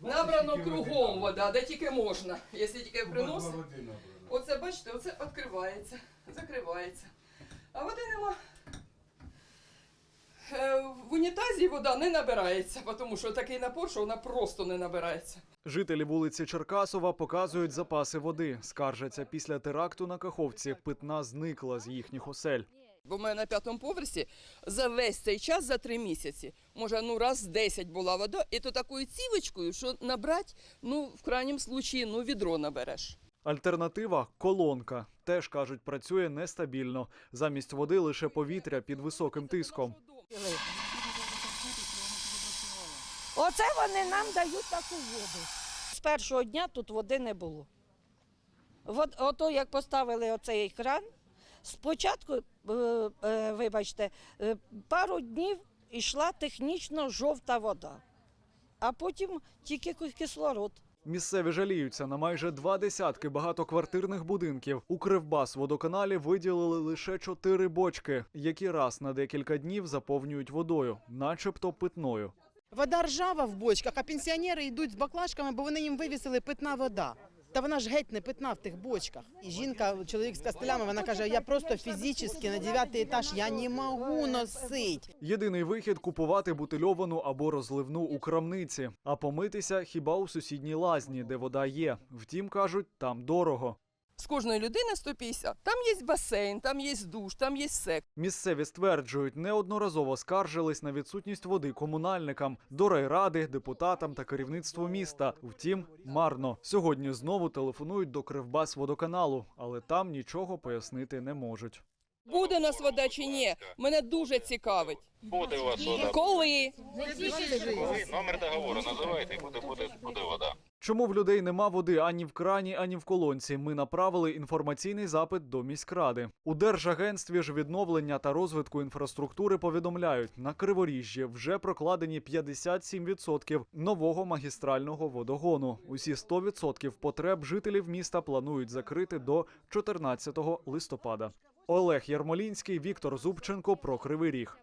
Набрано кругом вода, де тільки можна. Якщо тільки приносить. Оце бачите, оце відкривається, закривається. А води нема. Е, В унітазі вода не набирається, тому що такий напор, що вона просто не набирається. Жителі вулиці Черкасова показують запаси води. Скаржаться після теракту на Каховці. Питна зникла з їхніх осель. Бо в мене на п'ятому поверсі за весь цей час, за три місяці, може, ну раз 10 була вода, і то такою цівочкою, що набрати, ну, в крайньому случаї, ну, відро набереш. Альтернатива колонка. Теж кажуть, працює нестабільно. Замість води лише повітря під високим тиском. Оце вони нам дають таку воду. З першого дня тут води не було. От, ото як поставили оцей кран, спочатку, е, е, вибачте, е, пару днів йшла технічно жовта вода, а потім тільки ки- кислород. Місцеві жаліються на майже два десятки багатоквартирних будинків. У Кривбас водоканалі виділили лише чотири бочки, які раз на декілька днів заповнюють водою, начебто питною. Вода ржава в бочках, а пенсіонери йдуть з баклажками, бо вони їм вивісили питна вода. Та вона ж геть не питна в тих бочках. І жінка, чоловік з кастелями, вона каже: я просто фізично на дев'ятий етаж я не можу носити. Єдиний вихід купувати бутильовану або розливну у крамниці, а помитися хіба у сусідній лазні, де вода є. Втім, кажуть, там дорого. З кожної людини 150. Там є басейн, там є душ, там є сек. Місцеві стверджують, неодноразово скаржились на відсутність води комунальникам, до райради, депутатам та керівництву міста. Втім, марно. Сьогодні знову телефонують до Кривбас водоканалу, але там нічого пояснити не можуть. Буде у нас вода чи ні? Мене дуже цікавить. Буде у вас вода. Коли? Коли номер договору називайте, і буде, буде, буде. Чому в людей нема води ані в крані, ані в колонці? Ми направили інформаційний запит до міськради. У Держагентстві ж відновлення та розвитку інфраструктури повідомляють, на Криворіжжі вже прокладені 57% нового магістрального водогону. Усі 100% потреб жителів міста планують закрити до 14 листопада. Олег Ярмолінський, Віктор Зубченко про Кривий Ріг.